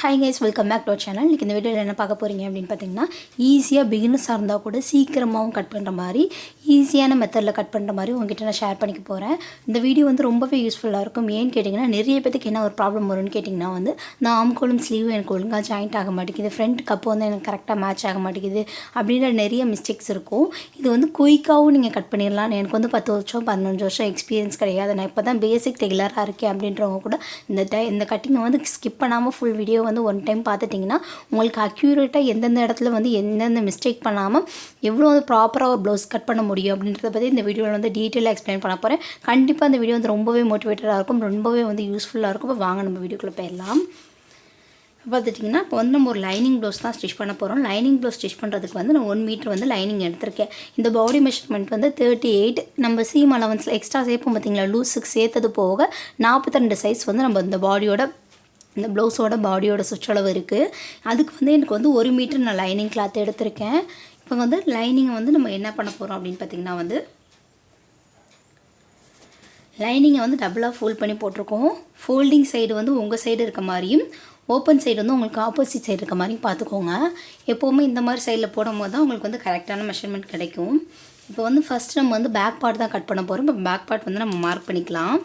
Hi guys welcome back to channel இன்றைக்கி இந்த வீடியோவில் என்ன பார்க்க போகிறீங்க அப்படின்னு பார்த்தீங்கன்னா ஈஸியாக பிகினஸாக இருந்தால் கூட சீக்கிரமாகவும் கட் பண்ணுற மாதிரி ஈஸியான மெத்தடில் கட் பண்ணுற மாதிரி உங்ககிட்ட நான் ஷேர் பண்ணிக்க போகிறேன் இந்த வீடியோ வந்து ரொம்பவே யூஸ்ஃபுல்லாக இருக்கும். ஏன்னு கேட்டிங்கன்னா நிறைய பேத்துக்கு என்ன ஒரு ப்ராப்ளம் வரும்னு கேட்டிங்கன்னா வந்து நான் ஆம்கோலும் ஸ்லீவ் எனக்கு ஒழுங்காக ஜாயிண்ட் ஆக மாட்டேங்குது. ஃப்ரண்ட் கப்பு வந்து எனக்கு கரெக்டாக மேட்ச் ஆக மாட்டேங்குது. அப்படின்ற நிறைய மிஸ்டேக்ஸ் இருக்கும். இது வந்து குயிக்காகவும் நீங்கள் கட் பண்ணிடலாம் எனக்கு வந்து பத்து வருஷம் பதினஞ்சு வருஷம் எக்ஸ்பீரியன்ஸ் கிடையாது. நான் இப்போ தான் பேசிக் ரெகுலராக இருக்கேன் அப்படின்றவங்க கூட இந்த டை இந்த கட்டிங்கை வந்து ஸ்கிப் பண்ணாமல் ஃபுல் வீடியோ வந்து ஒன் டைம் பார்த்துட்டிங்கன்னா உங்களுக்கு அக்யூரேட்டாக எந்தெந்த இடத்துல வந்து எந்தெந்த மிஸ்டேக் பண்ணாமல் எவ்வளோ வந்து ப்ராப்பராக ஒரு ப்ளவுஸ் கட் பண்ண முடியும் அப்படின்றத பற்றி இந்த வீடியோவில் வந்து டீட்டெயிலாக எக்ஸ்பிளைன் பண்ண போகிறேன் கண்டிப்பாக இந்த வீடியோ வந்து ரொம்பவே மோட்டிவேட்டடாக இருக்கும். ரொம்பவே வந்து யூஸ்ஃபுல்லாக இருக்கும். இப்போ வாங்க நம்ம வீடியோக்குள்ளே போயிடலாம். பார்த்துட்டிங்கன்னா இப்போ வந்து நம்ம ஒரு லைனிங் ப்ளவுஸ் தான் ஸ்டிச் பண்ண போகிறோம் லைனிங் ப்ளவுஸ் ஸ்டிச் பண்ணுறதுக்கு வந்து நான் ஒன் மீட்டர் வந்து லைனிங் எடுத்திருக்கேன். இந்த பாடி மெஷர்மெண்ட் வந்து தேர்ட்டி எயிட் நம்ம சீம் அலவன்ஸில் எக்ஸ்ட்ரா சேர்ப்போம் பார்த்தீங்களா? லூஸுக்கு சேர்த்தது போக நாற்பத்தி ரெண்டு சைஸ் வந்து நம்ம இந்த பாடியோட இந்த ப்ளவுஸோட பாடியோட சுற்றளவு இருக்குது அதுக்கு வந்து எனக்கு வந்து ஒரு மீட்டர் நான் லைனிங் கிளாத் எடுத்திருக்கேன். இப்போ வந்து லைனிங்கை வந்து நம்ம என்ன பண்ண போகிறோம் அப்படின்னு பார்த்திங்கன்னா வந்து லைனிங்கை வந்து டபுளாக ஃபோல்ட் பண்ணி போட்டிருக்கோம். ஃபோல்டிங் சைடு வந்து உங்கள் சைடு இருக்க மாதிரியும் ஓப்பன் சைடு வந்து உங்களுக்கு ஆப்போசிட் சைடு இருக்க மாதிரியும் பார்த்துக்கோங்க. எப்போவுமே இந்த மாதிரி சைடில் போடும்போது தான் உங்களுக்கு வந்து கரெக்டான மெஷர்மெண்ட் கிடைக்கும். இப்போ வந்து ஃபஸ்ட் நம்ம வந்து பேக் பார்ட் தான் கட் பண்ண போகிறோம் இப்போ பேக் பார்ட் வந்து நம்ம மார்க் பண்ணிக்கலாம்.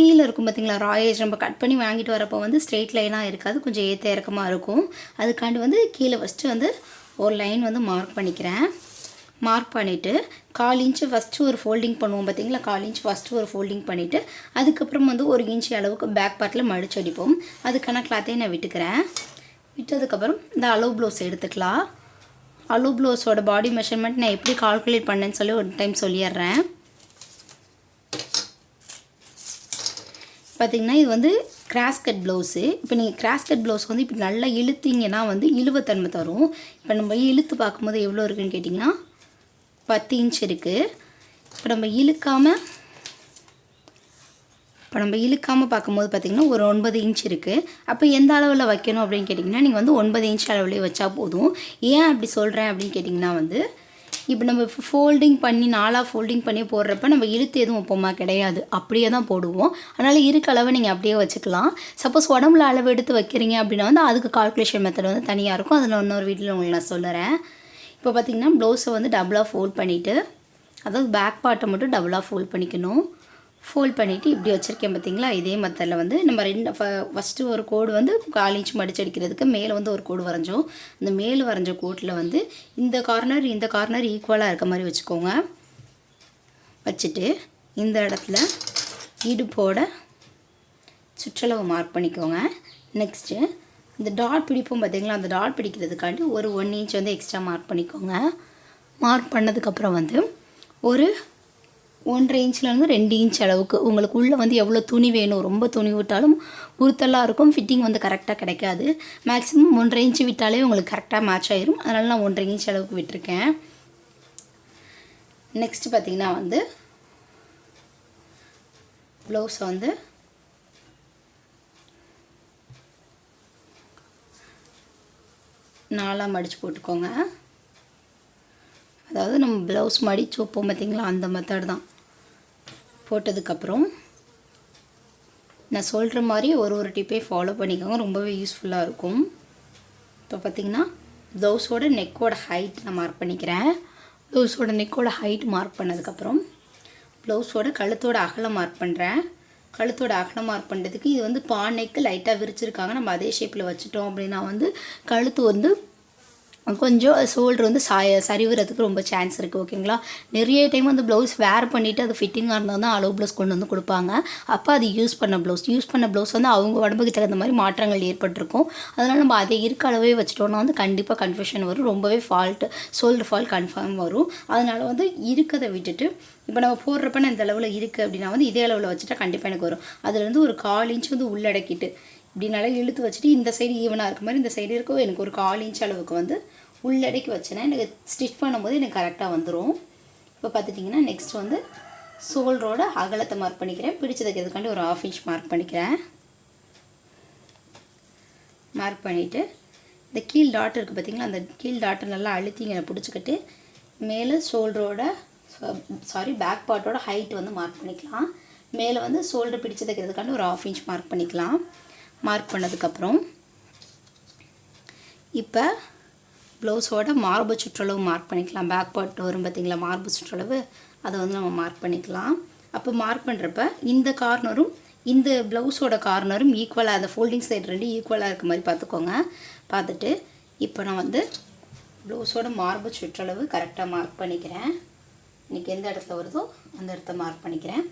கீழே இருக்கும் பார்த்தீங்களா? ராயேஜ் நம்ம கட் பண்ணி வாங்கிட்டு வரப்போ வந்து ஸ்ட்ரெயிட் லைனாக இருக்காது. கொஞ்சம் ஏற்ற இறக்கமாக இருக்கும். அதுக்காண்டி வந்து கீழே ஃபஸ்ட்டு வந்து ஒரு லைன் வந்து மார்க் பண்ணிக்கிறேன். மார்க் பண்ணிவிட்டு கால் இன்ச்சு ஃபஸ்ட்டு ஒரு ஃபோல்டிங் பண்ணுவோம் பார்த்தீங்களா? கால் இன்ச் ஃபஸ்ட்டு ஒரு ஃபோல்டிங் பண்ணிவிட்டு அதுக்கப்புறம் வந்து ஒரு இன்ச் அளவுக்கு பேக் பார்ட்டில் மடிச்சு அடிப்போம். அதுக்கான கிளாத்தையும் நான் விட்டுக்கிறேன். விட்டதுக்கப்புறம் இந்த அலோ ப்ளவுஸ் எடுத்துக்கலாம். அலோ ப்ளவுஸோட பாடி மெஷர்மெண்ட் நான் எப்படி கால்குலேட் பண்ணேன்னு சொல்லி ஒரு டைம் சொல்லிடுறேன். பார்த்திங்கன்னா இது வந்து கிராஸ்கட் ப்ளவுஸு இப்போ நீங்கள் கிராஸ்கட் ப்ளவுஸ் வந்து இப்போ நல்லா இழுத்தீங்கன்னா வந்து இழுவத்தன்மை தரும். இப்போ நம்ம இழுத்து பார்க்கும்போது எவ்வளோ இருக்குன்னு கேட்டிங்கன்னா பத்து இன்ச் இருக்குது இப்போ நம்ம இழுக்காமல் இப்போ நம்ம இழுக்காமல் பார்க்கும்போது பார்த்திங்கன்னா ஒரு ஒன்பது இன்ச் இருக்குது அப்போ எந்த அளவில் வைக்கணும் அப்படின்னு கேட்டிங்கன்னா நீங்கள் வந்து ஒன்பது இன்ச் அளவுலேயே வச்சா போதும். ஏன் அப்படி சொல்கிறேன் அப்படின்னு கேட்டிங்கன்னா வந்து இப்போ நம்ம ஃபோல்டிங் பண்ணி நாலாக ஃபோல்டிங் பண்ணி போடுறப்ப நம்ம இழுத்து எதுவும் வைப்போமா? கிடையாது. அப்படியே தான் போடுவோம். அதனால் இருக்க அளவை நீங்கள் அப்படியே வச்சுக்கலாம். சப்போஸ் உடம்புல அளவு எடுத்து வைக்கிறீங்க அப்படின்னா வந்து அதுக்கு கால்குலேஷன் மெத்தட் வந்து தனியாக இருக்கும். அதில் இன்னொரு வீட்டில் உங்களுக்கு நான் சொல்லுறேன். இப்போ பார்த்திங்கன்னா ப்ளவுஸை வந்து டபுளாக ஃபோல்ட் பண்ணிவிட்டு அதாவது பேக் பார்ட்டை மட்டும் டபுளாக ஃபோல்ட் பண்ணிக்கணும். ஃபோல்ட் பண்ணிவிட்டு இப்படி வச்சுருக்கேன் பார்த்தீங்களா இதே மெத்தடில் வந்து நம்ம ரெண்டு ஃபஸ்ட்டு ஒரு கோடு வந்து கால் இன்ச் மடிச்சு அடிக்கிறதுக்கு மேலே வந்து ஒரு கோடு வரைஞ்சோம். இந்த மேலே வரைஞ்ச கோட்டில் வந்து இந்த கார்னர் இந்த கார்னர் ஈக்குவலாக இருக்க மாதிரி வச்சுக்கோங்க. வச்சுட்டு இந்த இடத்துல இடுப்போட சுற்றளவு மார்க் பண்ணிக்கோங்க. நெக்ஸ்ட்டு இந்த டாட் பிடிப்போம் பார்த்தீங்களா அந்த டாட் பிடிக்கிறதுக்காண்டி ஒரு ஒன் இன்ச் வந்து எக்ஸ்ட்ரா மார்க் பண்ணிக்கோங்க. மார்க் பண்ணதுக்கப்புறம் வந்து ஒரு ஒன்றரை இன்ச்லேருந்து ரெண்டு இன்ச் அளவுக்கு. உங்களுக்கு உள்ளே வந்து எவ்வளோ துணி வேணும் ரொம்ப துணி விட்டாலும் உறுத்தலாக இருக்கும் ஃபிட்டிங் வந்து கரெக்டாக கிடைக்காது. மேக்ஸிமம் ஒன்றரை இன்ச்சு விட்டாலே உங்களுக்கு கரெக்டாக மேட்ச் ஆயிரும். அதனால் நான் ஒன்றரை இன்ச் அளவுக்கு விட்டுருக்கேன். நெக்ஸ்ட் பார்த்திங்கன்னா வந்து ப்ளவுஸ் வந்து நாலாக மடித்து போட்டுக்கோங்க. அதாவது நம்ம ப்ளவுஸ் மடித்து வைப்போம் பார்த்திங்களா அந்த மெத்தட் தான். போட்டதுக்கப்புறம் நான் சொல்கிற மாதிரி ஒரு ஒரு டிப்பே ஃபாலோ பண்ணிக்கோங்க. ரொம்பவே யூஸ்ஃபுல்லாக இருக்கும். இப்போ பார்த்திங்கன்னா ப்ளவுஸோட நெக்கோட ஹைட் நான் மார்க் பண்ணிக்கிறேன். ப்ளவுஸோட நெக்கோட ஹைட் மார்க் பண்ணதுக்கப்புறம் ப்ளவுஸோட கழுத்தோட அகலம் மார்க் பண்ணுறேன் கழுத்தோட அகலம் மார்க் பண்ணுறதுக்கு இது வந்து பானைக்கு லைட்டாக விரிச்சிருக்காங்க. நம்ம அதே ஷேப்பில் வச்சுட்டோம் அப்படின்னா வந்து கழுத்து வந்து கொஞ்சம் ஷோல்டர் வந்து சாய சரிவுறதுக்கு ரொம்ப சான்ஸ் இருக்குது ஓகேங்களா நிறைய டைம் வந்து ப்ளவுஸ் வேர் பண்ணிவிட்டு அது ஃபிட்டிங்காக இருந்தால் தான் அளவு ப்ளவுஸ் கொண்டு வந்து கொடுப்பாங்க. அப்போ அது யூஸ் பண்ண ப்ளவுஸ் யூஸ் பண்ண ப்ளவுஸ் வந்து அவங்க உடம்புக்கு தகுந்த மாதிரி மாற்றங்கள் ஏற்பட்டிருக்கும். அதனால் நம்ம அதை இருக்க அளவே வச்சுட்டோம்னா வந்து கண்டிப்பாக கன்ஃபியூஷன் வரும். ரொம்பவே ஃபால்ட்டு ஷோல்டர் ஃபால்ட் கன்ஃபார்ம் வரும். அதனால் வந்து இருக்கதை விட்டுட்டு இப்போ நம்ம போடுறப்ப நான் இந்த அளவில் இருக்குது அப்படின்னா வந்து இதே அளவில் வச்சுட்டா கண்டிப்பாக எனக்கு வரும். அதுலேருந்து ஒரு கால் இன்ச் வந்து உள்ளடக்கிட்டு அப்படின்னாலே இழுத்து வச்சுட்டு இந்த சைடு ஈவனாக இருக்க மாதிரி இந்த சைடு இருக்கோ எனக்கு ஒரு கால் இன்ச் அளவுக்கு வந்து உள்ளடக்கி வச்சேன்னா எனக்கு ஸ்டிச் பண்ணும்போது எனக்கு கரெக்டாக வந்துடும் இப்போ பார்த்துட்டிங்கன்னா நெக்ஸ்ட் வந்து சோல்டரோட அகலத்தை மார்க் பண்ணிக்கிறேன். பிடிச்சு தைக்கிறதுக்காண்டி ஒரு ஆஃப் இன்ச் மார்க் பண்ணிக்கிறேன். மார்க் பண்ணிவிட்டு இந்த கீழ் டாட் இருக்குது பார்த்திங்களா அந்த கீழ் டாட்டை நல்லா அழுத்திங்க பிடிச்சிக்கிட்டு மேலே ஷோல்டரோட சாரி பேக் பார்ட்டோட ஹைட் வந்து மார்க் பண்ணிக்கலாம். மேலே வந்து ஷோல்டர் பிடிச்சு தைக்கிறதுக்காண்டி ஒரு ஆஃப் இன்ச் மார்க் பண்ணிக்கலாம். மார்க் பண்ணதுக்கப்புறம் இப்போ ப்ளவுஸோட மார்பு சுற்றளவு மார்க் பண்ணிக்கலாம். பேக் பார்ட் வரும் பார்த்தீங்களா? மார்பு சுற்றளவு. அதை வந்து நம்ம மார்க் பண்ணிக்கலாம். அப்போ மார்க் பண்ணுறப்ப இந்த கார்னரும் இந்த ப்ளவுஸோட கார்னரும் ஈக்குவலாக அந்த ஃபோல்டிங் சைடு ரெண்டு ஈக்குவலாக இருக்க மாதிரி பார்த்துக்கோங்க. பார்த்துட்டு இப்போ நான் வந்து ப்ளவுஸோட மார்பு சுற்றளவு கரெக்டாக மார்க் பண்ணிக்கிறேன். இன்றைக்கி எந்த இடத்துல வருதோ அந்த இடத்த மார்க் பண்ணிக்கிறேன்.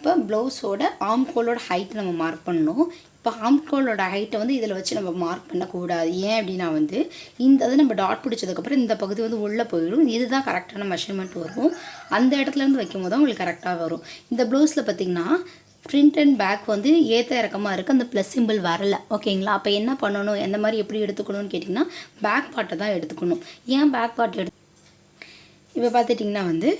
இப்போ ப்ளவுஸோட ஆம்கோலோட ஹைட் நம்ம மார்க் பண்ணணும். இப்போ ஆம்கோலோட ஹைட்டை வந்து இதில் வச்சு நம்ம மார்க் பண்ணக்கூடாது. ஏன் அப்படின்னா வந்து இந்த இது நம்ம டாட் பிடிச்சதுக்கப்புறம் இந்த பகுதி வந்து உள்ளே போயிடும். இதுதான் கரெக்டான மெஷர்மெண்ட் வரும். அந்த இடத்துல இருந்து வைக்கும் போது தான் உங்களுக்கு கரெக்டாக வரும். இந்த ப்ளவுஸில் பார்த்திங்கன்னா ஃப்ரண்ட் அண்ட் பேக் வந்து ஏற்ற இறக்கமாக இருக்குது அந்த ப்ளஸ் சிம்பிள் வரல. ஓகேங்களா அப்போ என்ன பண்ணணும்? எந்த மாதிரி எப்படி எடுத்துக்கணும்னு கேட்டிங்கன்னா பேக் பார்ட்டை தான் எடுத்துக்கணும். ஏன் பேக் பார்ட் எடு இப்போ பார்த்துட்டிங்கன்னா வந்து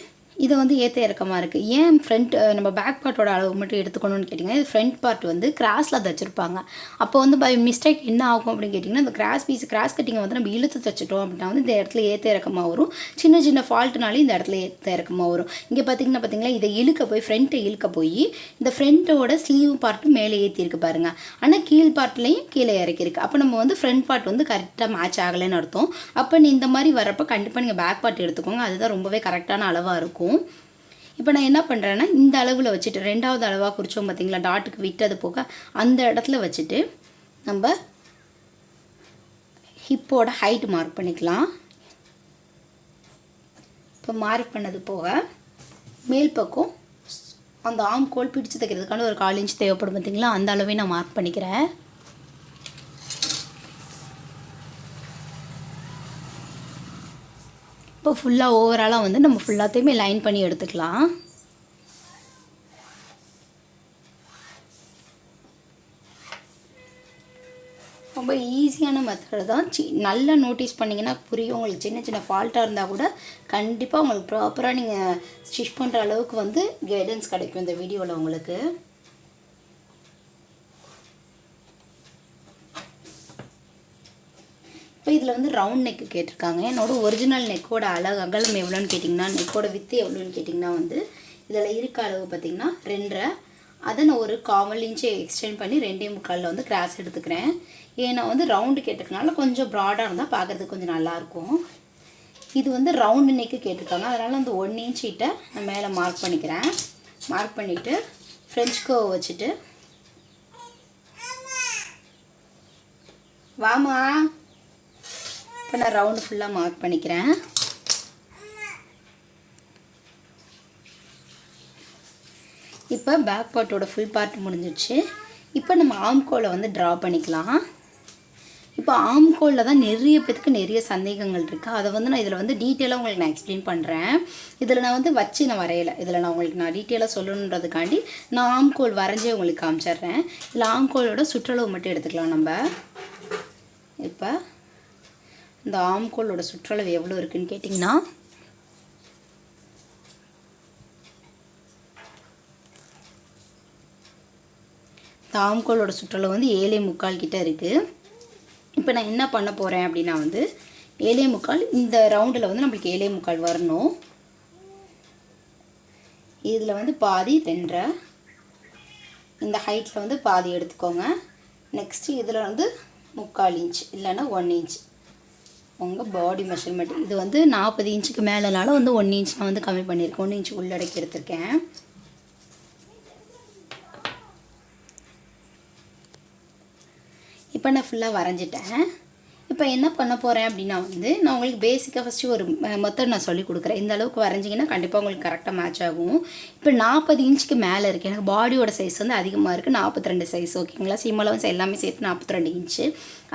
இது வந்து ஏற்ற இறக்கமாக இருக்குது ஏன் ஃப்ரண்ட் நம்ம பேக் பார்ட்டோட அளவு மட்டும் எடுத்துக்கணும்னு கேட்டிங்கன்னா இது ஃப்ரண்ட் பார்ட் வந்து கிராஸில் தைச்சிருப்பாங்க. அப்போ வந்து பை மிஸ்டேக் என்ன ஆகும் அப்படின்னு கேட்டிங்கன்னா இந்த கிராஸ் பீஸ் கிராஸ் கட்டிங்கை வந்து நம்ம இழுத்து தைச்சிட்டோம் அப்படின்னா வந்து இந்த இடத்துல ஏற்ற இறக்கமாக வரும். சின்ன சின்ன ஃபால்ட்டுனாலே இந்த இடத்துல ஏற்ற இறக்கமாக வரும். இங்கே பார்த்தீங்கன்னா பார்த்திங்களா இதை இழுக்க போய் ஃப்ரண்ட்டை இழுக்க போய் இந்த ஃப்ரண்ட்டோட ஸ்லீவ் பார்ட்டும் மேலே ஏற்றிருக்கு பாருங்கள் ஆனால் கீழ் பார்ட்லேயும் கீழே இறக்கிருக்கு அப்போ நம்ம வந்து ஃப்ரண்ட் பார்ட் வந்து கரெக்டாக மேட்ச் ஆகலைன்னு அர்த்தம். அப்போ நீ இந்த மாதிரி வரப்போ கண்டிப்பாக நீங்கள் பேக் பார்ட் எடுத்துக்கோங்க. அதுதான் ரொம்பவே கரெக்டான அளவாக இருக்கும். இப்போ நான் என்ன பண்ணுறேன்னா இந்த அளவில் வச்சுட்டு ரெண்டாவது அளவாக குறித்தோம் பார்த்தீங்களா டாட்டுக்கு விட்டது போக அந்த இடத்துல வச்சுட்டு நம்ம ஹிப்போட ஹைட் மார்க் பண்ணிக்கலாம். இப்போ மார்க் பண்ணது போக மேல் பக்கம் அந்த ஆம் கோல் பிடிச்சு தைக்கிறதுக்கான ஒரு கால் இன்ச் தேவைப்படும் பார்த்தீங்களா அந்த அளவே நான் மார்க் பண்ணிக்கிறேன். இப்போ ஃபுல்லாக ஓவராலாக வந்து நம்ம ஃபுல்லாத்தையுமே லைன் பண்ணி எடுத்துக்கலாம். ரொம்ப ஈஸியான மெத்தடு தான். சி நல்லா நோட்டீஸ் பண்ணிங்கன்னா புரியும். உங்களுக்கு சின்ன சின்ன ஃபால்ட்டாக இருந்தால் கூட கண்டிப்பாக உங்களுக்கு ப்ராப்பராக நீங்கள் ஸ்டிச் பண்ணுற அளவுக்கு வந்து கைடன்ஸ் கிடைக்கும் இந்த வீடியோவில் உங்களுக்கு. இப்போ இதில் வந்து ரவுண்ட் நெக்கு கேட்டிருக்காங்க. என்னோட ஒரிஜினல் நெக்கோட அழகு அகலம் எவ்வளோன்னு கேட்டிங்கன்னா நெக்கோட வித்து எவ்வளோன்னு கேட்டிங்கன்னா வந்து இதில் இருக்க அளவு பார்த்திங்கன்னா ரெண்டரை. அதை நான் ஒரு காமல் இன்ச்சு எக்ஸ்டெண்ட் பண்ணி ரெண்டே முக்காலில் வந்து கிராஸ் எடுத்துக்கிறேன். ஏன்னா வந்து ரவுண்டு கேட்டிருக்கனால கொஞ்சம் ப்ராடாக இருந்தால் பார்க்குறதுக்கு கொஞ்சம் நல்லாயிருக்கும் இது வந்து ரவுண்டு நெக்கு கேட்டிருக்காங்க. அதனால் அந்த ஒன் இன்ச்சிட்ட நான் மேலே மார்க் பண்ணிக்கிறேன். மார்க் பண்ணிவிட்டு ஃப்ரெஞ்ச் கோவை வச்சுட்டு. வாமா இப்போ நான் ரவுண்டு ஃபுல்லாக மார்க் பண்ணிக்கிறேன். இப்போ பேக் பார்ட்டோட ஃபுல் பார்ட் முடிஞ்சிடுச்சு. இப்போ நம்ம ஆம்கோலை வந்து ட்ரா பண்ணிக்கலாம். இப்போ ஆம்கோலில் தான் நிறைய பேத்துக்கு நிறைய சந்தேகங்கள் இருக்குது அதை வந்து நான் இதில் வந்து டீட்டெயிலாக உங்களுக்கு நான் எக்ஸ்பிளைன் பண்ணுறேன் இதில் நான் வந்து வச்சு நான் வரையலை. இதில் நான் உங்களுக்கு நான் டீட்டெயிலாக சொல்லணுன்றதுக்காண்டி நான் ஆம்கோல் வரைஞ்சே உங்களுக்கு காமிச்சிடுறேன். இதில் ஆம்கோலோட சுற்றளவு மட்டும் எடுத்துக்கலாம் நம்ம. இப்போ இந்த ஆம்கோலோட சுற்றளவு எவ்வளோ இருக்குன்னு கேட்டிங்கன்னா இந்த ஆம்கோலோட சுற்றளவு வந்து ஏழே முக்கால் கிட்ட இருக்குது இப்போ நான் என்ன பண்ண போகிறேன் அப்படின்னா வந்து ஏழே முக்கால் இந்த ரவுண்டில் வந்து நம்மளுக்கு ஏழே முக்கால் வரணும். இதில் வந்து பாதி ரெண்டரை இந்த ஹைட்டில் வந்து பாதி எடுத்துக்கோங்க. நெக்ஸ்ட்டு இதில் வந்து முக்கால் இன்ச் இல்லைன்னா ஒன் இன்ச் உங்கள் பாடி மெஷர்மெண்ட் இது வந்து நாற்பது இன்ச்சுக்கு மேலேனால வந்து ஒன்று இன்ச் நான் வந்து கம்மி பண்ணியிருக்கேன். ஒன்று இன்ச் உள்ளடக்கி எடுத்திருக்கேன். இப்போ நான் ஃபுல்லாக வரைஞ்சிட்டேன். இப்போ என்ன பண்ண போகிறேன் அப்படின்னா வந்து நான் உங்களுக்கு பேசிக்காக ஃபஸ்ட்டு ஒரு மெத்தட் நான் சொல்லி கொடுக்குறேன். இந்த அளவுக்கு வரைஞ்சிங்கன்னா கண்டிப்பாக உங்களுக்கு கரெக்டாக மேட்ச் ஆகும். இப்போ நாற்பது இன்ச்சுக்கு மேலே இருக்குது எனக்கு பாடியோட சைஸ் வந்து அதிகமாக இருக்குது நாற்பத்தி ரெண்டு சைஸ் ஓகேங்களா சீமலவன்ஸ் எல்லாமே சேர்த்து நாற்பத்தி ரெண்டு இன்ச்சு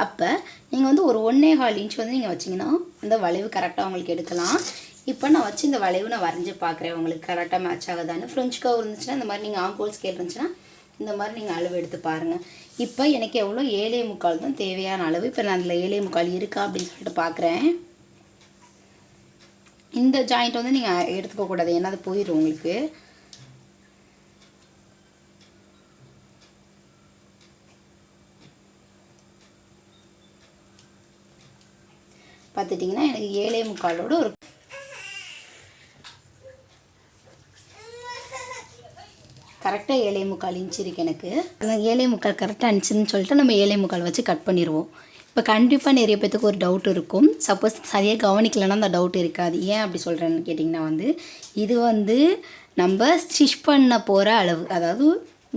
அப்போ நீங்கள் வந்து ஒரு ஒன்றே கால் இன்ச் வந்து நீங்கள் வச்சிங்கன்னா அந்த வளைவு கரெக்டாக உங்களுக்கு எடுக்கலாம். இப்போ நான் வச்சு இந்த வளைவு நான் வரைஞ்சி பார்க்குறேன். உங்களுக்கு கரெக்டாக மேட்ச் ஆகுதான்னு. ஃப்ரெஞ்ச் கவர் இருந்துச்சுன்னா இந்த மாதிரி நீங்கள் ஆங்கோல் ஸ்கேல் இருந்துச்சுன்னா இந்த மாதிரி நீங்கள் அளவு எடுத்து பாருங்கள் இப்போ எனக்கு எவ்வளோ? ஏழே முக்கால் தான் தேவையான அளவு. இப்போ நான் அதில் ஏழே முக்கால் இருக்கா அப்படின்னு சொல்லிட்டு பார்க்குறேன் இந்த ஜாயிண்ட் வந்து நீங்கள் எடுத்துக்க கூடாது ஏன்னா அது போயிடும் உங்களுக்கு. பார்த்துட்டிங்கன்னா எனக்கு ஏழே முக்காலோட ஒரு கரெக்டாக ஏழை முக்கால் இன்ச்சு இருக்கு எனக்கு. அந்த ஏழை முக்கால் கரெக்டாக இருந்துச்சுன்னு சொல்லிட்டு நம்ம ஏழை முக்கால் வச்சு கட் பண்ணிடுவோம் இப்போ கண்டிப்பாக நிறைய பேத்துக்கு ஒரு டவுட் இருக்கும். சப்போஸ் சரியாக கவனிக்கலைன்னா அந்த டவுட் இருக்காது. ஏன் அப்படி சொல்கிறேன்னு கேட்டிங்கன்னா வந்து இது வந்து நம்ம ஸ்டிச் பண்ண போகிற அளவு அதாவது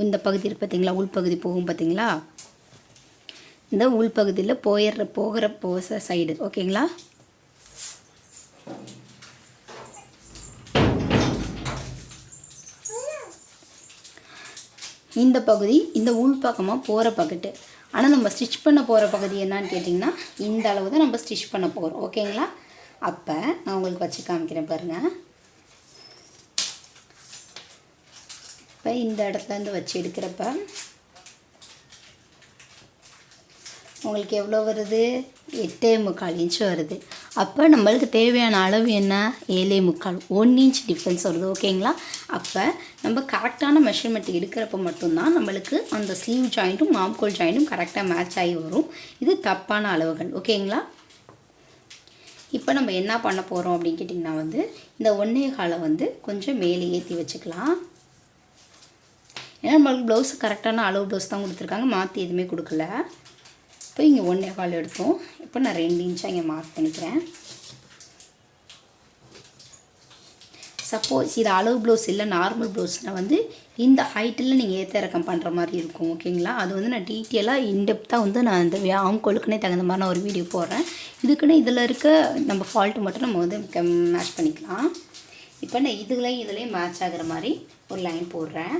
இந்த பகுதி இருக்கு பார்த்தீங்களா உள்பகுதி போகும் பார்த்தீங்களா இந்த உள்பகுதியில் போயிடுற போகிற போச சைடு ஓகேங்களா இந்த பகுதி இந்த உள்பக்கமாக போகிற பக்கெட்டு ஆனால் நம்ம ஸ்டிச் பண்ண போகிற பகுதி என்னான்னு கேட்டிங்கன்னா இந்த அளவு தான் நம்ம ஸ்டிச் பண்ண போகிறோம் ஓகேங்களா அப்போ நான் உங்களுக்கு வச்சு காமிக்கிறேன் பாருங்கள் இப்போ இந்த இடத்துல இருந்து வச்சு எடுக்கிறப்ப உங்களுக்கு எவ்வளோ வருது? எட்டே முக்கால் இன்ச்சு வருது. அப்போ நம்மளுக்கு தேவையான அளவு என்ன? ஏழே முக்கால் ஒன் இன்ச் டிஃப்ரென்ஸ் வருது ஓகேங்களா அப்போ நம்ம கரெக்டான மெஷர்மெண்ட் எடுக்கிறப்ப மட்டும்தான் நம்மளுக்கு அந்த ஸ்லீவ் ஜாயிண்ட்டும் மாம்கோல் ஜாயிண்ட்டும் கரெக்டாக மேட்ச் ஆகி வரும். இது தப்பான அளவுகள் ஓகேங்களா இப்போ நம்ம என்ன பண்ண போகிறோம் அப்படின்னு கேட்டிங்கன்னா வந்து இந்த ஒன்றே காலை வந்து கொஞ்சம் மேலே ஏற்றி வச்சுக்கலாம். ஏன்னா நம்மளுக்கு ப்ளவுஸ் கரெக்டான அளவு ப்ளவுஸ் தான் கொடுத்துருக்காங்க மாற்றி எதுவுமே கொடுக்கல. இப்போ இங்கே ஒன்றே கால் எடுத்தோம் இப்போ நான் ரெண்டு இன்ச்சாக இங்கே மார்க் பண்ணிக்கிறேன். சப்போஸ் இது அளவு ப்ளவுஸ் இல்லை நார்மல் ப்ளவுஸ்னால் வந்து இந்த ஹைட்டில் நீங்கள் ஏற்ற இறக்கம் பண்ணுற மாதிரி இருக்கும் ஓகேங்களா அது வந்து நான் டீட்டெயிலாக இன்டெப்த்தாக வந்து நான் இந்த ஆம்கோலுக்குனே தகுந்த மாதிரி நான் ஒரு வீடியோ போடுறேன். இதுக்குன்னு இதில் இருக்க நம்ம ஃபால்ட்டு மட்டும் நம்ம வந்து மேட்ச் பண்ணிக்கலாம். இப்போ நான் இதுலேயும் இதுலேயும் மேட்ச் ஆகிற மாதிரி ஒரு லைன் போடுறேன்.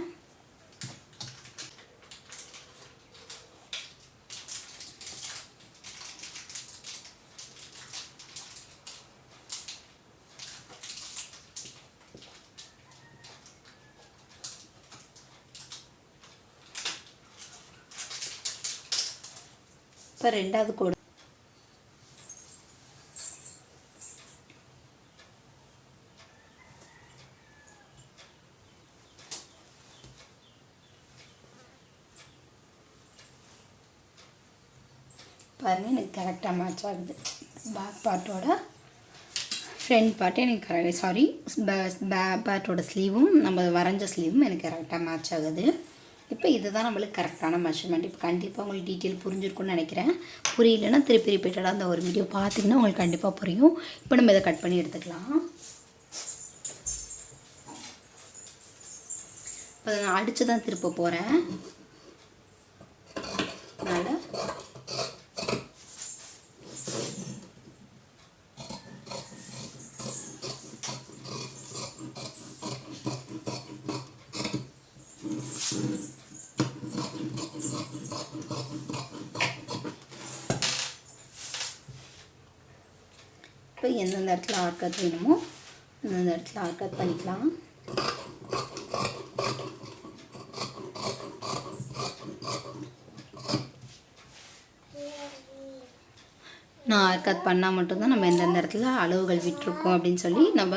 இப்போ ரெண்டாவது கோடு. பாருங்கள் எனக்கு கரெக்டாக மேட்ச் ஆகுது. பேக் பார்ட்டோட ஃப்ரண்ட் பார்ட்டு எனக்கு கரெக்ட் சாரி பேக் பார்ட்டோட ஸ்லீவும் நம்ம வரைஞ்ச ஸ்லீவும் எனக்கு கரெக்டாக மேட்ச் ஆகுது. இப்போ இதுதான் நம்மளுக்கு கரெக்டான மெஷர்மெண்ட் இப்போ கண்டிப்பாக உங்களுக்கு டீட்டெயில் புரிஞ்சிருக்கும்னு நினைக்கிறேன். புரியலன்னா திருப்பி ரிப்பீட்டடாக அந்த ஒரு வீடியோ பார்த்தீங்கன்னா உங்களுக்கு கண்டிப்பாக புரியும். இப்போ நம்ம இதை கட் பண்ணி எடுத்துக்கலாம். இப்போ நான் அடித்து தான் திருப்ப போகிறேன் அதனால் இப்போ எந்தெந்த இடத்துல ஆர்கட் வேணுமோ அந்தந்த இடத்துல ஆர்கட் பண்ணிக்கலாம். நான் ஆர்கட் பண்ணால் மட்டும்தான் நம்ம எந்தெந்த இடத்துல அளவுகள் விட்டுருக்கோம் அப்படின்னு சொல்லி நம்ம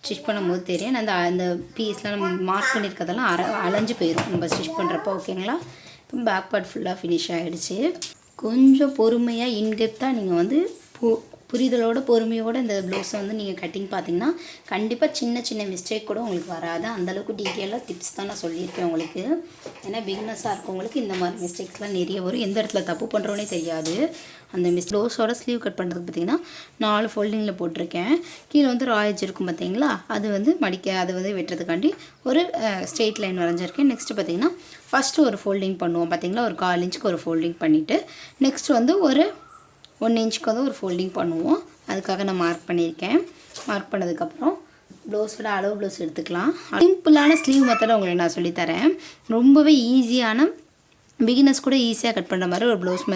ஸ்டிச் பண்ணும்போது தெரியும். அந்த அந்த பீஸ்லாம் நம்ம மார்க் பண்ணியிருக்கதெல்லாம் அர அலைஞ்சு போயிடும் நம்ம ஸ்டிச் பண்ணுறப்போ ஓகேங்களா இப்போ பேக் பார்ட் ஃபுல்லாக ஃபினிஷ் ஆகிடுச்சு கொஞ்சம் பொறுமையாக இன்டெப்த்தாக நீங்கள் வந்து போ புரிதலோட பொறுமையோட இந்த ப்ளவுஸை வந்து நீங்கள் கட்டிங் பார்த்தீங்கன்னா கண்டிப்பாக சின்ன சின்ன மிஸ்டேக் கூட உங்களுக்கு வராது. அந்தளவுக்கு டீட்டெயிலாக டிப்ஸ் தான் நான் சொல்லியிருக்கேன் உங்களுக்கு. ஏன்னா பிக்னஸாக இருக்கவங்களுக்கு இந்த மாதிரி மிஸ்டேக்ஸ்லாம் நிறைய வரும். எந்த இடத்துல தப்பு பண்ணுறோன்னே தெரியாது. அந்த மிஸ் ப்ளவுஸோட ஸ்லீவ் கட் பண்ணுறதுக்கு பார்த்தீங்கன்னா நாலு ஃபோல்டிங்கில் போட்டிருக்கேன். கீழே வந்து ராயஜ் இருக்கும் பார்த்தீங்களா? அது வந்து மடிக்க அதை வந்து வெட்டுறதுக்காண்டி ஒரு ஸ்ட்ரெயிட் லைன் வரைஞ்சிருக்கேன். நெக்ஸ்ட்டு பார்த்தீங்கன்னா ஃபஸ்ட்டு ஒரு ஃபோல்டிங் பண்ணுவோம் பார்த்தீங்களா? ஒரு கால் இன்ச்சுக்கு ஒரு ஃபோல்டிங் பண்ணிவிட்டு நெக்ஸ்ட் வந்து ஒரு ஒன் இன்ச்சுக்கு வந்து ஒரு ஃபோல்டிங் பண்ணுவோம். அதுக்காக நான் மார்க் பண்ணியிருக்கேன். மார்க் பண்ணதுக்கப்புறம் ப்ளவுஸோட அளவு ப்ளவுஸ் எடுத்துக்கலாம். சிம்பிளான ஸ்லீவ் மெத்தடை உங்களுக்கு நான் சொல்லித்தரேன். ரொம்பவே ஈஸியான பிகினர்ஸ் கூட ஈஸியாக கட் பண்ணுற மாதிரி ஒரு ப்ளவுஸ்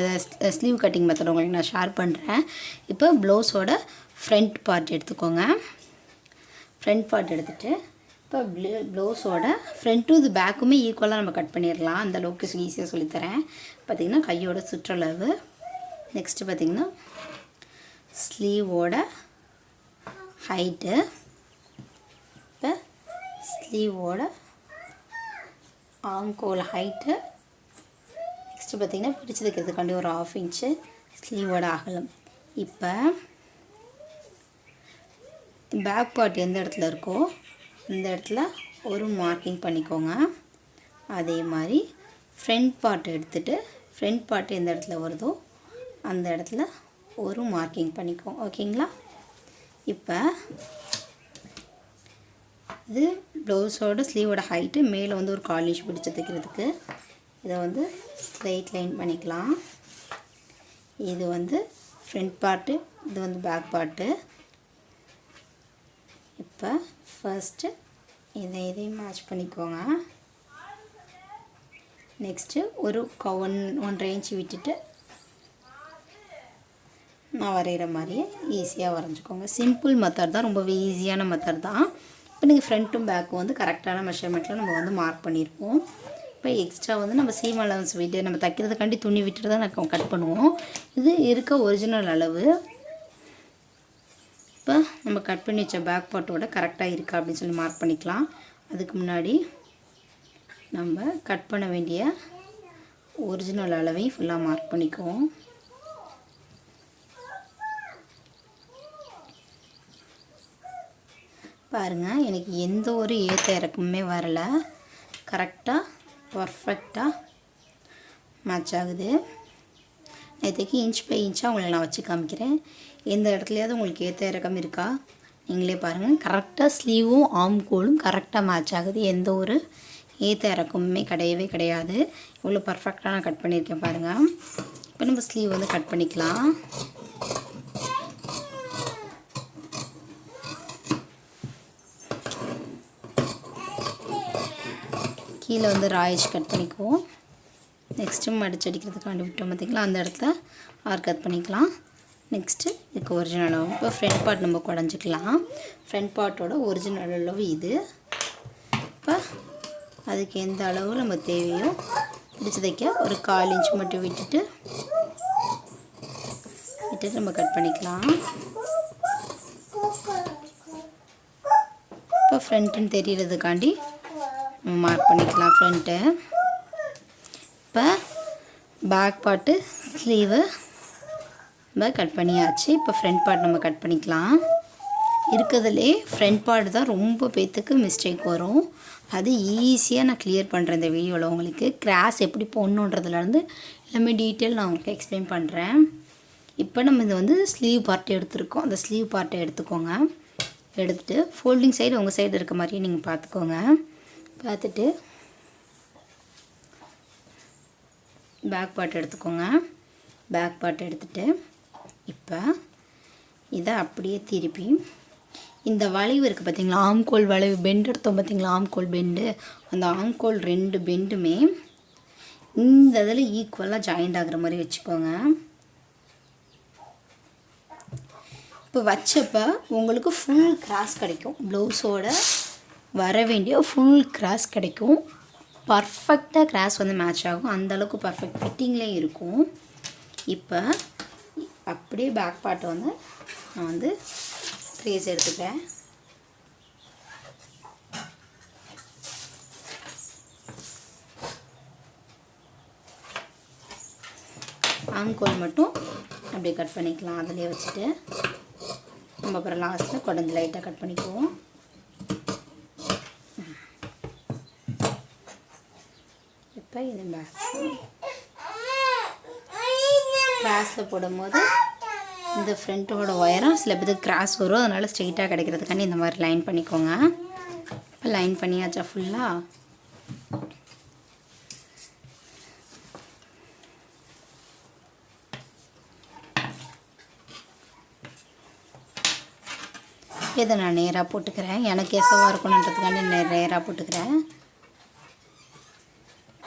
ஸ்லீவ் கட்டிங் மெத்தட் உங்களுக்கு நான் ஷேர் பண்ணுறேன் இப்போ ப்ளவுஸோட ஃப்ரண்ட் பார்ட் எடுத்துக்கோங்க. ஃப்ரண்ட் பார்ட் எடுத்துகிட்டு இப்போ ப்ளவுஸோட ஃப்ரண்ட் டு இது பேக்குமே ஈக்குவலாக நம்ம கட் பண்ணிடலாம். அந்த அளவுக்கு ஈஸியாக சொல்லித்தரேன். பார்த்திங்கன்னா கையோட சுற்றளவு நெக்ஸ்ட்டு பார்த்திங்கன்னா ஸ்லீவோட ஹைட்டு இப்போ ஸ்லீவோட ஆம்கோல் ஹைட்டு நெக்ஸ்ட்டு பார்த்திங்கன்னா பிடிச்சி தைக்கிறதுக்காண்டி ஒரு ஆஃப் இன்ச்சு ஸ்லீவோட அகலம். இப்போ பேக் பார்ட் எந்த இடத்துல இருக்கோ அந்த இடத்துல ஒரு மார்க்கிங் பண்ணிக்கோங்க. அதே மாதிரி ஃப்ரண்ட் பார்ட் எடுத்துகிட்டு ஃப்ரண்ட் பார்ட் எந்த இடத்துல வருதோ அந்த இடத்துல ஒரு மார்க்கிங் பண்ணிக்குவோம் ஓகேங்களா இப்போ இது ப்ளவுஸோட ஸ்லீவோட ஹைட்டு மேலே வந்து ஒரு காலிஷ் பிடிச்சி தைக்கிறதுக்கு இதை வந்து ஸ்ட்ரெயிட் லைன் பண்ணிக்கலாம். இது வந்து ஃப்ரண்ட் பார்ட்டு இது வந்து பேக் பார்ட்டு இப்போ ஃபர்ஸ்ட்டு இதை இதையும் மேட்ச் பண்ணிக்கோங்க. நெக்ஸ்ட்டு ஒரு ஒன் ஒன்றரை இன்ச் விட்டுட்டு நான் வரைகிற மாதிரியே ஈஸியாக வரைஞ்சிக்கோங்க. சிம்பிள் மெத்தட் தான் ரொம்பவே ஈஸியான மெத்தட் தான். இப்போ நீங்கள் ஃப்ரண்ட்டும் பேக்கும் வந்து கரெக்டான மெஷர்மெண்ட்டில் நம்ம வந்து மார்க் பண்ணியிருப்போம் இப்போ எக்ஸ்ட்ரா வந்து நம்ம சீம் அலவன்ஸ் விட்டு நம்ம தைக்கிறதுக்காண்டி துணி விட்டுட்டு தான் நம்ம கட் பண்ணுவோம். இது இருக்க ஒரிஜினல் அளவு. இப்போ நம்ம கட் பண்ணி வச்ச பேக் பாட்டோட கரெக்டாக இருக்கா அப்படின்னு சொல்லி மார்க் பண்ணிக்கலாம். அதுக்கு முன்னாடி நம்ம கட் பண்ண வேண்டிய ஒரிஜினல் அளவையும் ஃபுல்லாக மார்க் பண்ணிக்குவோம். பாருங்கள் எனக்கு எந்த ஒரு ஏற்ற இறக்கமுமே வரலை. கரெக்டாக பர்ஃபெக்டாக மேட்ச் ஆகுது. நேற்றுக்கு இன்ச் பை இன்ச்சாக உங்களை நான் வச்சு காமிக்கிறேன். எந்த இடத்துலையாவது உங்களுக்கு ஏற்ற இறக்கம் இருக்கா? நீங்களே பாருங்கள் கரெக்டாக ஸ்லீவும் ஆம் கோலும் கரெக்டாக மேட்ச் ஆகுது. எந்த ஒரு ஏற்ற இறக்கமுமே கிடையவே கிடையாது. இவ்வளோ பர்ஃபெக்டாக நான் கட் பண்ணியிருக்கேன் பாருங்கள் இப்போ நம்ம ஸ்லீவ் வந்து கட் பண்ணிக்கலாம். கீழே வந்து ராயேஜ் கட் பண்ணிக்குவோம். நெக்ஸ்ட்டு மடிச்சு அடிக்கிறதுக்காண்டி விட்டோம் பார்த்திங்களா அந்த இடத்துல ஆர் கட் பண்ணிக்கலாம். நெக்ஸ்ட்டு இதுக்கு ஒரிஜினல் அளவு. இப்போ ஃப்ரண்ட் பார்ட் நம்ம குடஞ்சிக்கலாம். ஃப்ரண்ட் பார்ட்டோட ஒரிஜினல் அளவு இது. இப்போ அதுக்கு எந்த அளவு நம்ம தேவையோ பிடிச்சி தைக்க ஒரு கால் இன்ச் மட்டும் விட்டுட்டு விட்டுட்டு நம்ம கட் பண்ணிக்கலாம். இப்போ ஃப்ரண்ட்டுன்னு தெரியறதுக்காண்டி மார்க் பண்ணிக்கலாம் ஃப்ரண்ட்டு இப்போ பேக் பார்ட்டு ஸ்லீவு நம்ம கட் பண்ணியாச்சு. இப்போ ஃப்ரண்ட் பார்ட் நம்ம கட் பண்ணிக்கலாம். இருக்கிறதுலே ஃப்ரண்ட் பார்ட் தான் ரொம்ப பேத்துக்கு மிஸ்டேக் வரும். அது ஈஸியாக நான் கிளியர் பண்ணுறேன் இந்த வீடியோவில் உங்களுக்கு. கிராஸ் எப்படி போடணுன்றதுலேருந்து எல்லாமே டீட்டெயில் நான் உங்களுக்கு எக்ஸ்பிளைன் பண்ணுறேன் இப்போ நம்ம இது வந்து ஸ்லீவ் பார்ட் எடுத்துருக்கோம். அந்த ஸ்லீவ் பார்ட்டை எடுத்துக்கோங்க. எடுத்துட்டு ஃபோல்டிங் சைடு உங்கள் சைடு இருக்க மாதிரியே நீங்கள் பார்த்துக்கோங்க. பார்த்துட்டு பேக் பார்ட் எடுத்துக்கோங்க. பேக் பார்ட் எடுத்துட்டு இப்போ இதை அப்படியே திருப்பி இந்த வளைவு இருக்குது பார்த்தீங்களா ஆம்கோல் வளைவு பெண்டு எடுத்தோம் பார்த்தீங்களா ஆம்கோல் பெண்டு அந்த ஆம்கோல் ரெண்டு பெண்டுமே இந்த இதில் ஈக்குவலாக ஜாயிண்ட் ஆகுற மாதிரி வச்சுக்கோங்க. இப்போ வச்சப்போ உங்களுக்கு ஃபுல் கிராஸ் கிடைக்கும். ப்ளவுஸோட வர வேண்டிய ஃபுல் கிராஸ் கிடைக்கும். பர்ஃபெக்டாக கிராஸ் வந்து மேட்ச் ஆகும். அந்தளவுக்கு பர்ஃபெக்ட் ஃபிட்டிங்லேயும் இருக்கும். இப்போ அப்படியே பேக் பார்ட் வந்து நான் வந்து ட்ரேஸ் எடுத்துக்கிறேன். ஆம்கோல் மட்டும் அப்படியே கட் பண்ணிக்கலாம். அதிலே வச்சுட்டு நம்ம அப்புறம் லாஸ்ட்டில் குடஞ்சி லைட்டாக கட் பண்ணிக்குவோம். இப்போ இது கிராஸில் போடும்போது இந்த ஃப்ரண்ட்டோட ஒயரும் சில பேருக்கு கிராஸ் வரும். அதனால் ஸ்ட்ரெயிட்டாக கிடைக்கிறதுக்காண்டி இந்த மாதிரி லைன் பண்ணிக்கோங்க. இப்போ லைன் பண்ணியாச்சா ஃபுல்லாக இதை நான் நேராக போட்டுக்கிறேன்? எனக்கு எசவாக இருக்கணுன்றதுக்காண்டி நேராக போட்டுக்கிறேன்.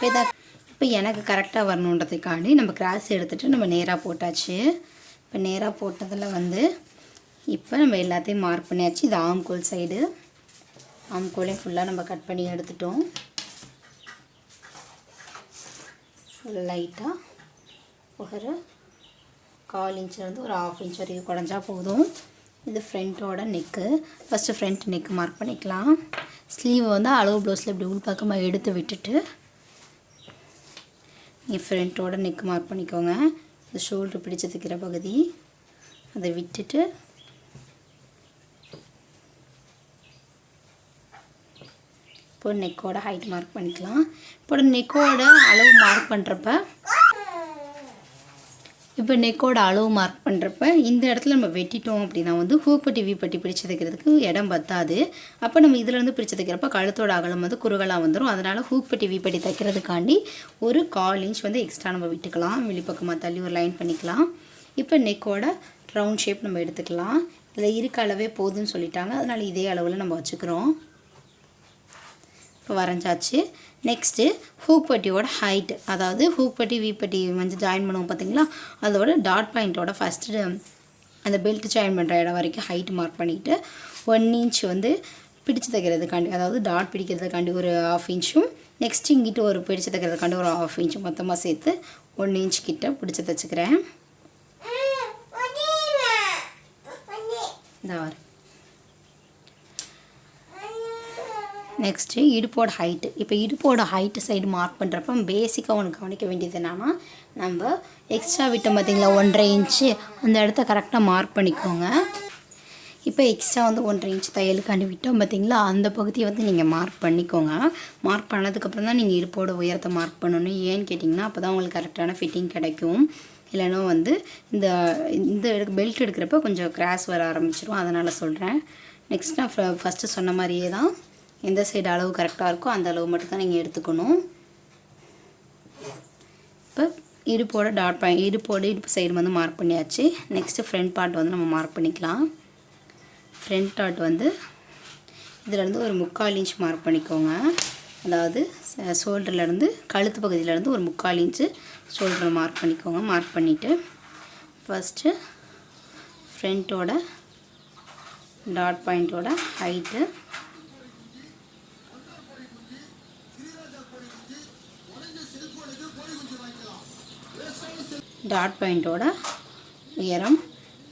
இப்போ இதாக இப்போ எனக்கு கரெக்டாக வரணுன்றதுக்காண்டி நம்ம கிராஸ் எடுத்துகிட்டு நம்ம நேராக போட்டாச்சு. இப்போ நேராக போட்டதில் வந்து இப்போ நம்ம எல்லாத்தையும் மார்க் பண்ணியாச்சு. இது ஆம்கோல் சைடு ஆம்கோலையும் ஃபுல்லாக நம்ம கட் பண்ணி எடுத்துட்டோம். லைட்டாக ஒரு கால் இன்ச்சிலேருந்து ஒரு ஆஃப் இன்ச் வரைக்கும் குடஞ்சா போதும். இது ஃப்ரண்ட்டோட neck first front neck mark பண்ணிக்கலாம். ஸ்லீவ் வந்து அளவு ப்ளவுஸில் இப்படி உள் பக்கமாக எடுத்து விட்டுட்டு ஃப்ரண்ட்டோட நெக் மார்க் பண்ணிக்கோங்க. இந்த ஷோல்டர் பிடிச்சு தைக்கிற பகுதி. அதை விட்டுட்டு இப்போ நெக்கோட ஹைட் மார்க் பண்ணிக்கலாம். இப்போ நெக்கோட அளவு மார்க் பண்ணுறப்ப இப்போ நெக்கோட அளவு மார்க் பண்ணுறப்ப இந்த இடத்துல நம்ம வெட்டிட்டோம் அப்படின்னா வந்து ஹூப்பட்டி வீப்பட்டி பிரித்து தைக்கிறதுக்கு இடம் பத்தாது. அப்போ நம்ம இதிலேருந்து பிரித்து தைக்கிறப்ப கழுத்தோட அகலம் வந்து குறுகலாக வந்துடும் அதனால் ஹூப்பட்டி வீப்பட்டி தைக்கிறதுக்காண்டி ஒரு கால் இன்ச் வந்து எக்ஸ்ட்ரா நம்ம விட்டுக்கலாம். வெளிப்பக்கமாக தள்ளி ஒரு லைன் பண்ணிக்கலாம். இப்போ நெக்கோட ரவுண்ட் ஷேப் நம்ம எடுத்துக்கலாம். இதில் இருக்க அளவே போதும்னு சொல்லிட்டாங்க. அதனால் இதே அளவில் நம்ம வச்சுக்கிறோம். இப்போ வரைஞ்சாச்சு. நெக்ஸ்ட்டு ஹூக் பட்டியோட ஹைட் அதாவது ஹூக் பட்டி வீப்பட்டி வந்து ஜாயின் பண்ணுவோம் பார்த்தீங்களா? அதோட டாட் பாயிண்ட்டோட ஃபஸ்ட்டு அந்த பெல்ட் ஜாயின் பண்ணுற இடம் வரைக்கும் ஹைட் மார்க் பண்ணிவிட்டு ஒன் இன்ச் வந்து பிடிச்சு தைக்கிறதுக்காண்டி அதாவது டாட் பிடிக்கிறதுக்காண்டி ஒரு ஆஃப் இன்ச்சும் நெக்ஸ்ட் இங்கிட்டு ஒரு பிடிச்சு தைக்கிறதுக்காண்டி ஒரு ஆஃப் இன்ச்சும் மொத்தமாக சேர்த்து ஒன் இன்ச் கிட்ட பிடிச்சி தைச்சிக்கிறேன். இந்த வாரு நெக்ஸ்ட்டு இடுப்போட ஹைட்டு இப்போ இடுப்போட ஹைட்டு சைடு மார்க் பண்ணுறப்ப பேசிக்காக ஒன்று கவனிக்க வேண்டியது என்னன்னா நம்ம எக்ஸ்ட்ரா விட்டோம் பார்த்தீங்களா ஒன்றரை இன்ச்சு அந்த இடத்த கரெக்டாக மார்க் பண்ணிக்கோங்க. இப்போ எக்ஸ்ட்ரா வந்து ஒன்றரை இன்ச் தையலுக்காண்டி விட்டோம் பார்த்தீங்களா அந்த பகுதியை வந்து நீங்கள் மார்க் பண்ணிக்கோங்க. மார்க் பண்ணதுக்கப்புறம் தான் நீங்கள் இடுப்போட உயரத்தை மார்க் பண்ணணும். ஏன்னு கேட்டிங்கன்னா அப்போ தான் உங்களுக்கு கரெக்டான ஃபிட்டிங் கிடைக்கும். இல்லைனா வந்து இந்த இந்த பெல்ட் எடுக்கிறப்ப கொஞ்சம் கிராஸ் வர ஆரம்பிச்சிடும் அதனால் சொல்கிறேன் நெக்ஸ்ட் நான் ஃபஸ்ட்டு சொன்ன மாதிரியே தான் எந்த சைடு அளவு கரெக்டாக இருக்கோ அந்த அளவு மட்டும் தான் நீங்கள் எடுத்துக்கணும். இப்போ இடுப்போட டாட் பாயிண்ட் இடுப்போட இடுப்பு சைடு வந்து மார்க் பண்ணியாச்சு. நெக்ஸ்ட்டு ஃப்ரண்ட் பார்ட் வந்து நம்ம மார்க் பண்ணிக்கலாம். ஃப்ரண்ட் டாட் வந்து இதிலேருந்து ஒரு முக்கால் இன்ச் மார்க் பண்ணிக்கோங்க. அதாவது ஷோல்டர்லேருந்து கழுத்து பகுதியிலேருந்து ஒரு முக்கால் இன்ச்சு ஷோல்டர் மார்க் பண்ணிக்கோங்க. மார்க் பண்ணிவிட்டு ஃபஸ்ட்டு ஃப்ரண்ட்டோட டாட் பாயிண்ட்டோட ஹைட்டு டாட் பாயிண்ட்டோட உயரம்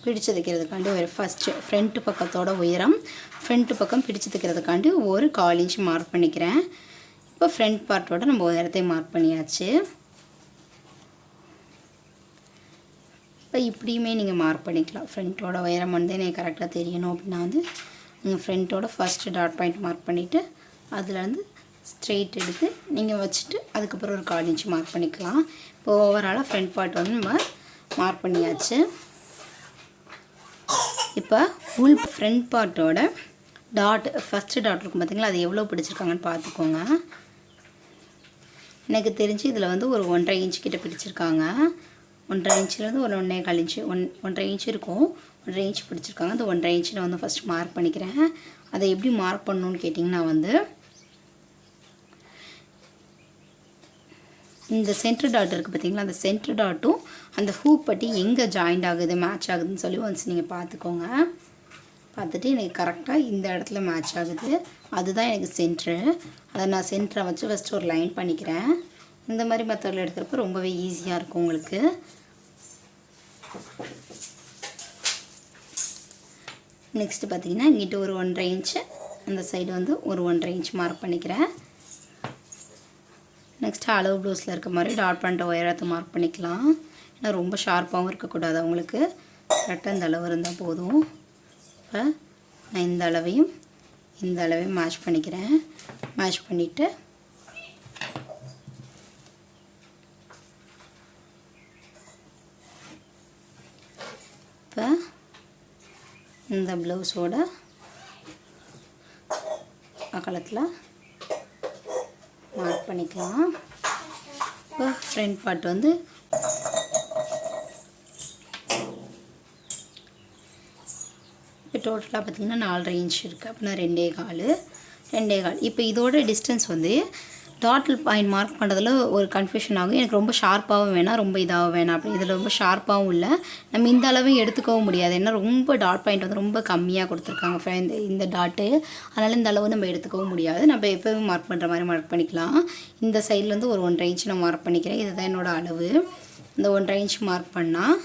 பிடிச்சு தைக்கிறதுக்காண்டி ஒரு ஃபஸ்ட்டு ஃப்ரண்ட் பக்கத்தோட உயரம் ஃப்ரண்ட் பக்கம் பிடிச்சு தைக்கிறதுக்காண்டி ஒரு கால் இன்ச் மார்க் பண்ணிக்கிறேன். இப்போ ஃப்ரண்ட் பார்ட்டோட நம்ம உயரத்தை மார்க் பண்ணியாச்சு. இப்போ இப்படியுமே நீங்கள் மார்க் பண்ணிக்கலாம். ஃப்ரண்ட்டோட உயரம் வந்து எனக்கு கரெக்டாக தெரியணும் அப்படின்னா வந்து நீங்கள் ஃப்ரண்ட்டோட ஃபஸ்ட்டு டாட் பாயிண்ட் மார்க் பண்ணிவிட்டு அதுலேருந்து ஸ்ட்ரெயிட் எடுத்து நீங்கள் வச்சுட்டு அதுக்கப்புறம் ஒரு கால் இன்ச்சு மார்க் பண்ணிக்கலாம். இப்போ ஓவராலாக ஃப்ரண்ட் பார்ட் வந்து நம்ம மார்க் பண்ணியாச்சு. இப்போ உள் ஃப்ரண்ட் பார்ட்டோட டாட் ஃபஸ்ட்டு டாட் இருக்கும் பார்த்தீங்களா அது எவ்வளோ பிடிச்சிருக்காங்கன்னு பார்த்துக்கோங்க எனக்கு தெரிஞ்சு இதில் வந்து ஒரு ஒன்றரை இன்ச் கிட்ட பிடிச்சிருக்காங்க. ஒன்றரை இன்ச்சிலேருந்து ஒரு ஒன்றே கால் இன்ச்சு ஒன் ஒன்றரை இன்ச் இருக்கும். ஒன்றரை இன்ச் பிடிச்சிருக்காங்க. அந்த ஒன்றரை இன்ச்சு நான் வந்து ஃபஸ்ட் மார்க் பண்ணிக்கிறேன். அதை எப்படி மார்க் பண்ணணுன்னு கேட்டிங்கன்னா வந்து இந்த சென்ட்ரு டாட் இருக்குது பார்த்தீங்களா அந்த சென்ட்ரு டாட்டும் அந்த ஹூப் பட்டி எங்கே ஜாயிண்ட் ஆகுது மேட்ச் ஆகுதுன்னு சொல்லி ஒன்ஸ் நீங்கள் பார்த்துக்கோங்க பார்த்துட்டு எனக்கு கரெக்டாக இந்த இடத்துல மேட்ச் ஆகுது. அதுதான் எனக்கு சென்ட்ரு அதை நான் சென்டரை வச்சு ஃபஸ்ட்டு ஒரு லைன் பண்ணிக்கிறேன். இந்த மாதிரி மெத்தடில் எடுக்கிறப்ப ரொம்பவே ஈஸியாக இருக்கும் உங்களுக்கு. நெக்ஸ்ட்டு பார்த்தீங்கன்னா இங்கிட்ட ஒரு ஒன்றரை இன்ச்சு அந்த சைடு வந்து ஒரு ஒன்றரை இன்ச் மார்க் பண்ணிக்கிறேன். நெக்ஸ்ட்டு அளவு ப்ளவுஸில் இருக்க மாதிரி டாட் பண்ணுற உயரத்தை மார்க் பண்ணிக்கலாம். ஏன்னா ரொம்ப ஷார்ப்பாகவும் இருக்கக்கூடாது அவங்களுக்கு. கரெக்டாக இந்த அளவு இருந்தால் போதும். இப்போ நான் இந்த அளவையும் இந்த அளவையும் மேஷ் பண்ணிக்கிறேன். மேஷ் பண்ணிவிட்டு இப்போ இந்த ப்ளவுஸோட அகலத்தில் மார்க் பண்ணிக்கலாம். இப்போ ஃப்ரண்ட் பார்ட் வந்து இப்போ டோட்டலாக பார்த்திங்கன்னா நாலரை இன்ச் இருக்குது அப்படின்னா ரெண்டே கால். ரெண்டே கால். இப்போ இதோட டிஸ்டன்ஸ் வந்து டாட்டல் பாயிண்ட் மார்க் பண்ணுறதுல ஒரு கன்ஃபியூஷன் ஆகும். எனக்கு ரொம்ப ஷார்ப்பாகவும் வேணாம் ரொம்ப இதாகவும் வேணாம் அப்படி இதில் ரொம்ப ஷார்ப்பாகவும் இல்லை. நம்ம இந்த அளவையும் எடுத்துக்கவும் முடியாது. ஏன்னா ரொம்ப டாட் பாயிண்ட் வந்து ரொம்ப கம்மியாக கொடுத்துருக்காங்க ஃப்ரெ- இந்த இந்த டாட்டு அதனால் இந்த அளவு நம்ம எடுத்துக்கவும் முடியாது. நம்ம எப்போவும் மார்க் பண்ணுற மாதிரி மார்க் பண்ணிக்கலாம். இந்த சைட்லேருந்து ஒரு ஒன்றரை இன்ச் நான் மார்க் பண்ணிக்கிறேன். இதுதான் என்னோடய அளவு. இந்த ஒன்றரை இன்ச் மார்க் பண்ணால்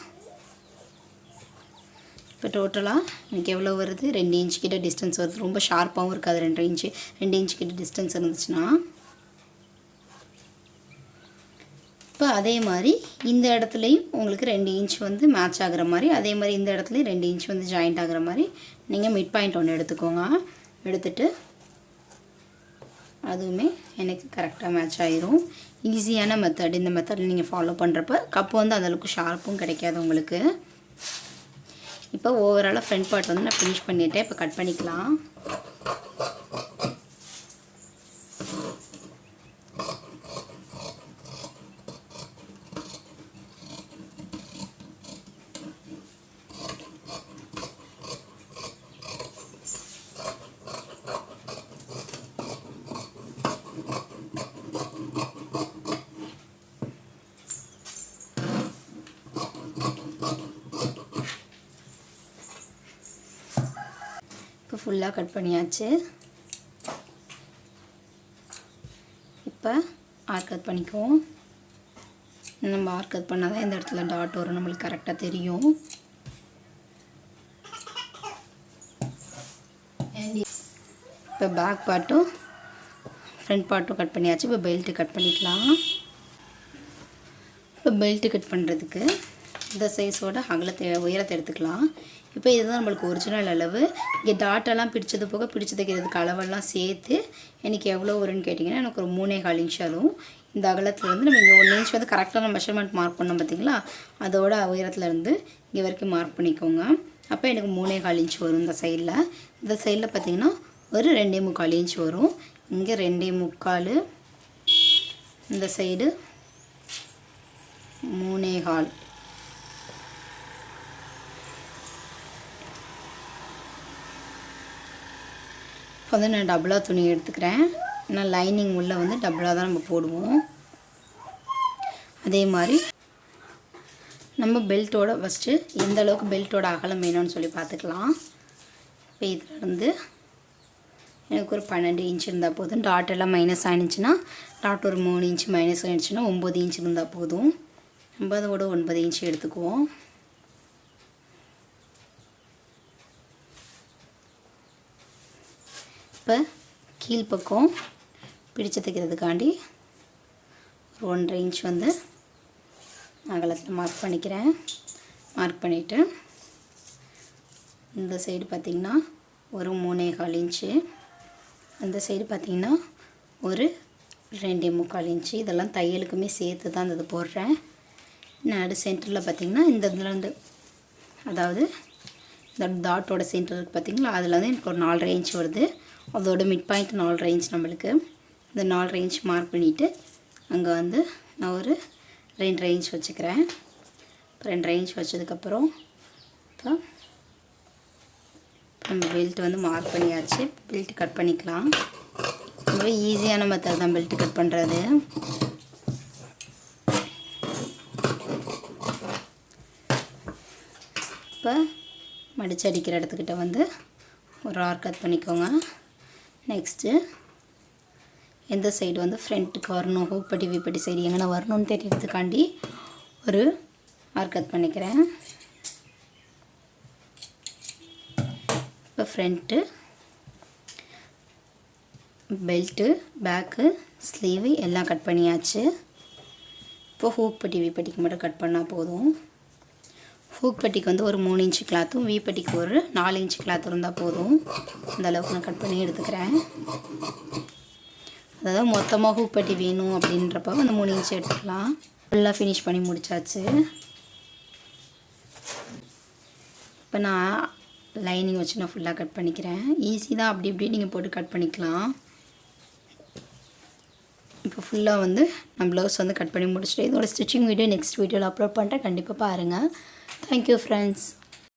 இப்போ டோட்டலாக எனக்கு எவ்வளோ வருது? ரெண்டு இன்ச் கிட்ட டிஸ்டன்ஸ் வருது. ரொம்ப ஷார்ப்பாகவும் இருக்காது. ரெண்டு இன்ச்சு ரெண்டு இன்ச் கிட்ட டிஸ்டன்ஸ் இருந்துச்சுன்னா. இப்போ அதே மாதிரி இந்த இடத்துலையும் உங்களுக்கு ரெண்டு இன்ச் வந்து மேட்ச் ஆகிற மாதிரி அதே மாதிரி இந்த இடத்துலையும் ரெண்டு இன்ச் வந்து ஜாயிண்ட் ஆகிற மாதிரி நீங்கள் மிட் பாயிண்ட் ஒன்று எடுத்துக்கோங்க. எடுத்துட்டு அதுவுமே எனக்கு கரெக்டாக மேட்ச் ஆயிரும். ஈஸியான மெத்தட் இந்த மெத்தடில் நீங்கள் ஃபாலோ பண்ணுறப்ப கப்பு வந்து அந்தளவுக்கு ஷார்ப்பும் கிடைக்காது உங்களுக்கு. இப்போ ஓவராலாக ஃப்ரண்ட் பார்ட் வந்து நான் ஃபினிஷ் பண்ணிவிட்டேன் இப்போ கட் பண்ணிக்கலாம். ஃபுல்லாக கட் பண்ணியாச்சு. இப்போ ஆர் கட் பண்ணிக்குவோம். நம்ம ஆர் கட் பண்ணால் தான் இந்த இடத்துல டாட் வரும். நம்மளுக்கு கரெக்டாக தெரியும். இப்போ பேக் பார்ட்டும் ஃப்ரண்ட் பார்ட்டும் கட் பண்ணியாச்சு. இப்போ பெல்ட்டு கட் பண்ணிக்கலாம். இப்போ பெல்ட்டு கட் பண்ணுறதுக்கு இந்த சைஸோட அகலத்தை உயரத்தை எடுத்துக்கலாம். இப்போ இதுதான் நம்மளுக்கு ஒரிஜினல் அளவு. இங்கே டாட்டெல்லாம் பிடிச்சது போக பிடிச்சு தைக்கிறதுக்கு அளவெல்லாம் சேர்த்து எனக்கு எவ்வளோ வரும்னு கேட்டிங்கன்னா எனக்கு ஒரு மூணே கால் இன்ச் அளவும் இந்த அகலத்தில் வந்து நம்ம இங்கே ஒன்று இன்ச் வந்து கரெக்டான மெஷர்மெண்ட் மார்க் பண்ணோம் பார்த்தீங்களா அதோட உயரத்துலேருந்து இங்கே வரைக்கும் மார்க் பண்ணிக்கோங்க. அப்போ எனக்கு மூணே கால் இன்ச் வரும் இந்த சைடில் இந்த சைடில் பார்த்தீங்கன்னா ஒரு ரெண்டே முக்கால் இன்ச் வரும். இங்கே ரெண்டே முக்கால். இந்த சைடு மூணே கால். வந்து நான் டபுளாக துணி எடுத்துக்கிறேன். நான் லைனிங் உள்ளே வந்து டபுளாக தான் நம்ம போடுவோம். அதே மாதிரி நம்ம பெல்ட்டோட ஃபஸ்ட்டு எந்த அளவுக்கு பெல்ட்டோட அகலம் வேணும்னு சொல்லி பார்த்துக்கலாம். இப்போ இதிலருந்து எனக்கு ஒரு பன்னெண்டு இன்ச் இருந்தால் போதும். டாட் எல்லாம் மைனஸ் ஆனிச்சுன்னா டாட் ஒரு மூணு இன்ச் மைனஸ் ஆனிச்சுன்னா ஒம்பது இன்ச் இருந்தால் போதும். நம்ம அதோட ஒன்பது இன்ச் எடுத்துக்குவோம். இப்போ கீழ்ப்பக்கம் பிடிச்சு தைக்கிறதுக்காண்டி ஒரு ஒன்றரை இன்ச் வந்து அகலத்தில் மார்க் பண்ணிக்கிறேன். மார்க் பண்ணிவிட்டு இந்த சைடு பார்த்திங்கன்னா ஒரு மூணே கால் இன்ச்சு. அந்த சைடு பார்த்திங்கன்னா ஒரு ரெண்டே முக்கால் இன்ச்சு. இதெல்லாம் தையலுக்குமே சேர்த்து தான் இந்த இது போடுறேன். நடு சென்டரில் பார்த்திங்கன்னா இந்த இதில் அதாவது இந்த டாட்டோட சென்டர் பார்த்திங்களா? அதில் வந்து எனக்கு ஒரு நாலரை இன்ச் வருது. அதோட மிட் பாயிண்ட் நாலு ரேஞ்ச் நம்மளுக்கு. இந்த நாலு ரேஞ்ச் மார்க் பண்ணிவிட்டு அங்கே வந்து நான் ஒரு ரெண்டு ரேஞ்ச் வச்சுக்கிறேன். இப்போ ரேஞ்ச் வச்சதுக்கப்புறம் இப்போ நம்ம பெல்ட் வந்து மார்க் பண்ணியாச்சு. பெல்ட் கட் பண்ணிக்கலாம். ரொம்ப ஈஸியான மெத்தட் தான் பெல்ட் கட் பண்ணுறது இப்போ மடிச்சு அடிக்கிற இடத்துக்கிட்ட வந்து ஒரு ஆர் கட் பண்ணிக்கோங்க. நெக்ஸ்ட்டு எந்த சைடு வந்து ஃப்ரண்ட்டுக்கு வரணும்? ஹூப்படி விப்படி சைடு எங்கன்னா வரணும்னு தெரியறதுக்காண்டி ஒரு ஆர் கட் பண்ணிக்கிறேன். இப்போ ஃப்ரண்ட்டு பெல்ட்டு பேக்கு ஸ்லீவு எல்லாம் கட் பண்ணியாச்சு. இப்போ ஹூப்படி விப்படிக்கு மட்டும் கட் பண்ணால் போதும். ஹூக் பட்டிக்கு வந்து ஒரு மூணு இன்ச்சு கிளாத்தும் வீப்பட்டிக்கு ஒரு நாலு இன்ச்சு கிளாத் இருந்தால் போதும். அந்த அளவுக்கு நான் கட் பண்ணி எடுத்துக்கிறேன். அதாவது மொத்தமாக ஹூக் பட்டி வேணும் அப்படின்றப்போ அந்த மூணு இன்ச்சு எடுத்துக்கலாம். ஃபுல்லாக ஃபினிஷ் பண்ணி முடிச்சாச்சு. இப்போ நான் லைனிங் வச்சு நான் ஃபுல்லாக கட் பண்ணிக்கிறேன். ஈஸி தான். அப்படி இப்படி நீங்கள் போட்டு கட் பண்ணிக்கலாம். இப்போ ஃபுல்லாக வந்து நான் ப்ளவுஸ் வந்து கட் பண்ணி முடிச்சுட்டு இதோட ஸ்டிச்சிங் வீடியோ நெக்ஸ்ட் வீடியோவில் அப்லோட் பண்ணுறேன் கண்டிப்பாக பாருங்கள் தேங்க்யூ ஃப்ரெண்ட்ஸ்